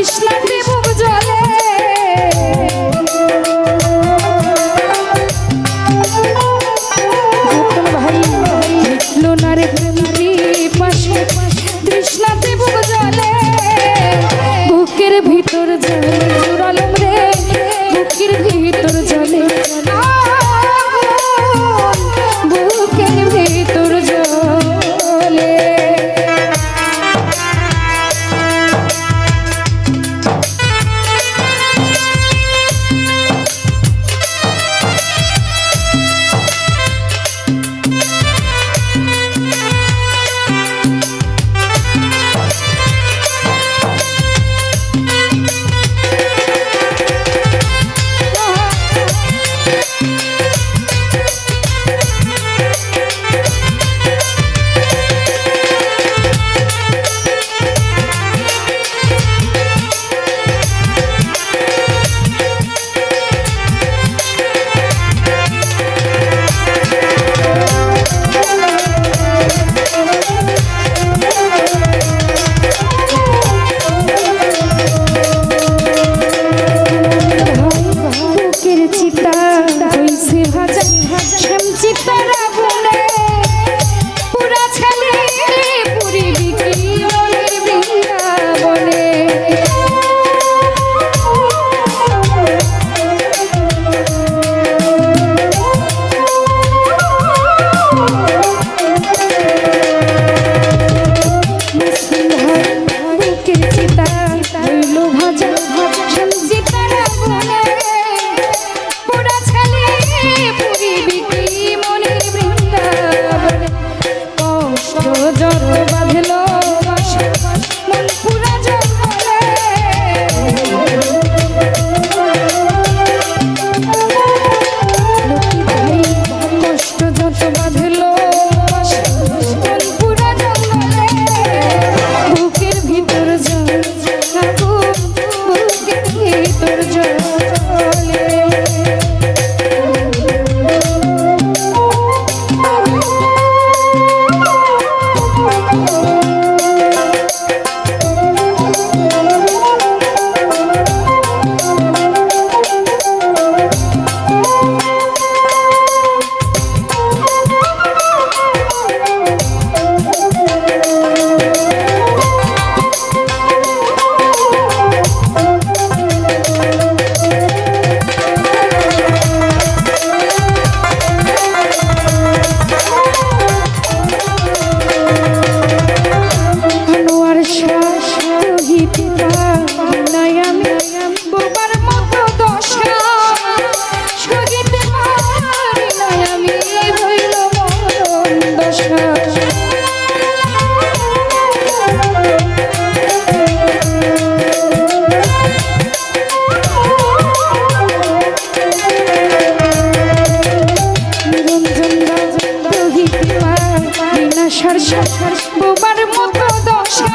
তৃষ্ণাতে বুক জলে। ভাই মিটলো না রে পাশে তৃষ্ণাতে বুক জলে। বুকের ভিতর জলে নেশার সর বোবার মতো দশা।